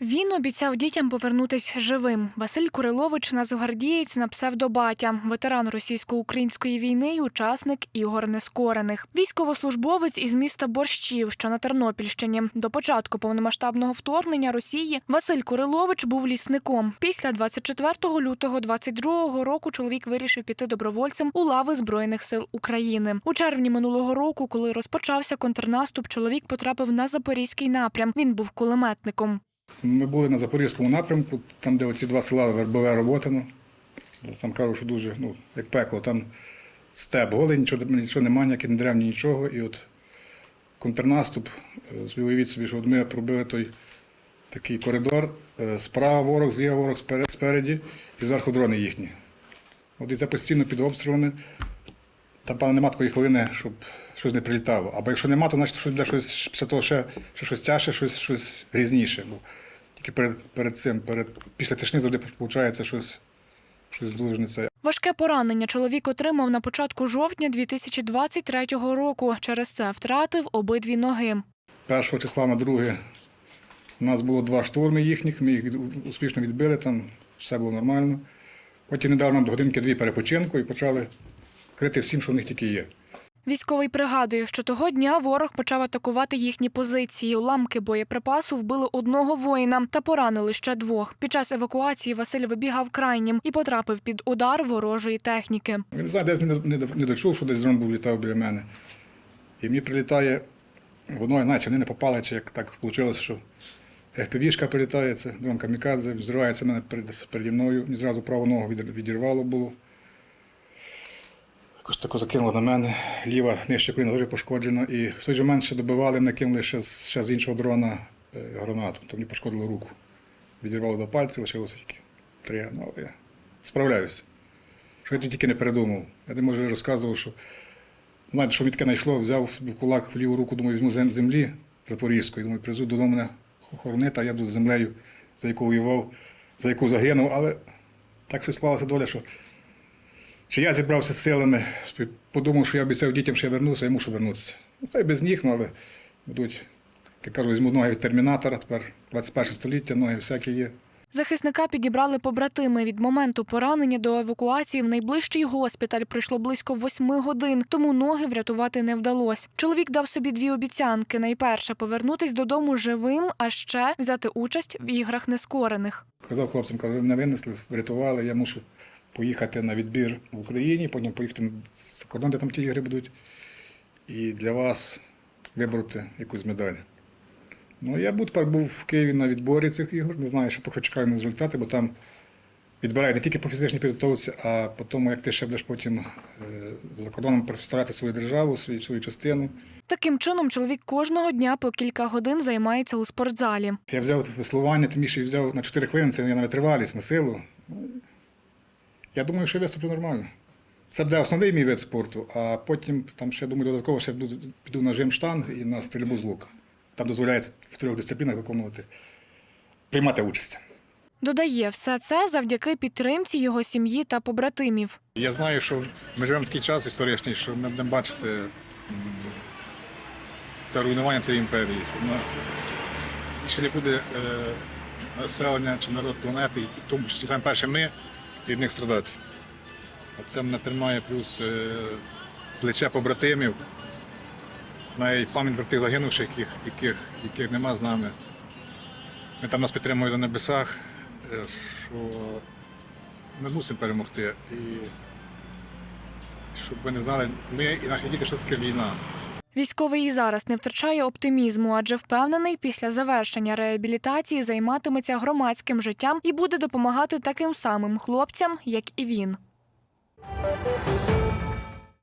Він обіцяв дітям повернутись живим. Василь Курилович нацгвардієць на псевдобатя, ветеран російсько-української війни і учасник ігор нескорених. Військовослужбовець із міста Борщів, що на Тернопільщині. До початку повномасштабного вторгнення Росії Василь Курилович був лісником. Після 24 лютого 22 року чоловік вирішив піти добровольцем у лави збройних сил України. У червні минулого року, коли розпочався контрнаступ, чоловік потрапив на запорізький напрям. Він був кулеметником. Ми були на Запорізькому напрямку, там, де оці два села Вербове Роботино. Там кажуть, що дуже, ну, як пекло, там степ голий, нічого, нічого немає, ніяких ні дерев, ні нічого. І от контрнаступ, е, уявіть собі, що ми пробили той такий коридор, е, справа ворог, зліва ворог спереді, і зверху дрони їхні. От і це постійно під обстрілами. Там, певно, нема такої хвилини, щоб щось не прилітало. Або якщо нема, то значить щось для щось після того ще, ще щось тяжче, щось, щось грізніше. Тільки перед, перед цим, перед, після тишини завжди виходить щось, щось дуже не це. Важке поранення чоловік отримав на початку жовтня 2023 року. Через це втратив обидві ноги. Першого числа на друге у нас було два штурми їхніх, ми їх успішно відбили, там все було нормально. Потім не дали нам до годинки-дві перепочинку і почали крити всім, що в них тільки є. Військовий пригадує, що того дня ворог почав атакувати їхні позиції. Уламки боєприпасу вбили одного воїна та поранили ще двох. Під час евакуації Василь вибігав крайнім і потрапив під удар ворожої техніки. Він не десь не, дочув, що десь дрон був літав біля мене. І мені прилітає, воно, наче вони не попали, чи як так вийшло, що FPV-шка прилітає, це дрон камікадзе, взривається мене переді мною, мені зразу праву ногу відірвало було. Якось тако закинуло на мене, ліва нижче коліна дуже пошкоджена. І в той же момент ще добивали, мене кинули ще, ще з іншого дрона е, гранату, то мені пошкодило руку. Відірвало до пальців, лишилося тільки три, ну, але я справляюся. Що я тут тільки не передумав. Я не може розказував, що знаєте, що таке знайшло, взяв собі кулак в ліву руку, думаю, візьму землі запорізької, думаю, привезу додому мене хоронити, а я буду з землею, за яку воював, за яку загинув. Але так щось склалася доля, що чи я зібрався з силами, подумав, що я обіцяв дітям, що я вернуся, я мушу вернутися. Ну, та й без них, ну, але будуть, як кажу, візьму ноги від термінатора, тепер 21 століття, ноги всякі є. Захисника підібрали побратими. Від моменту поранення до евакуації в найближчий госпіталь пройшло близько восьми годин, тому ноги врятувати не вдалося. Чоловік дав собі дві обіцянки: найперше повернутись додому живим, а ще взяти участь в іграх нескорених. Казав хлопцям, кажу, мене винесли, врятували, я мушу поїхати на відбір в Україні, потім поїхати за кордон, де там ті ігри будуть, і для вас вибороти якусь медаль. Ну, я був тепер був в Києві на відборі цих ігор, не знаю, ще поки чекаю на результати, бо там відбирають не тільки по фізичній підготовці, а по тому, як ти ще будеш потім е, за кордоном представляти свою державу, свою, свою частину. Таким чином, чоловік кожного дня по кілька годин займається у спортзалі. Я взяв веслування, тим більше взяв на 4 хвилини, це я на витривалість, на силу. Я думаю, що я виступлю нормально. Це буде основний мій вид спорту, а потім там ще думаю, додатково ще піду на жим штанг і на стрільбу з лука. Там дозволяється в трьох дисциплінах виконувати, приймати участь. Додає, все це завдяки підтримці його сім'ї та побратимів. Я знаю, що ми живемо в такий час історичний, що ми будемо бачити це руйнування цієї імперії. Що Ще не буде е, населення чи народ планети, і тому числі саме перше ми від них страдати. Це мене тримає плюс е, плече побратимів, навіть пам'ять про тих загинувших, яких, яких, яких нема з нами. Ми там нас підтримують на небесах, е, що ми мусимо перемогти. І щоб ви не знали, ми і наші діти, що таке війна. Військовий і зараз не втрачає оптимізму, адже впевнений, після завершення реабілітації займатиметься громадським життям і буде допомагати таким самим хлопцям, як і він.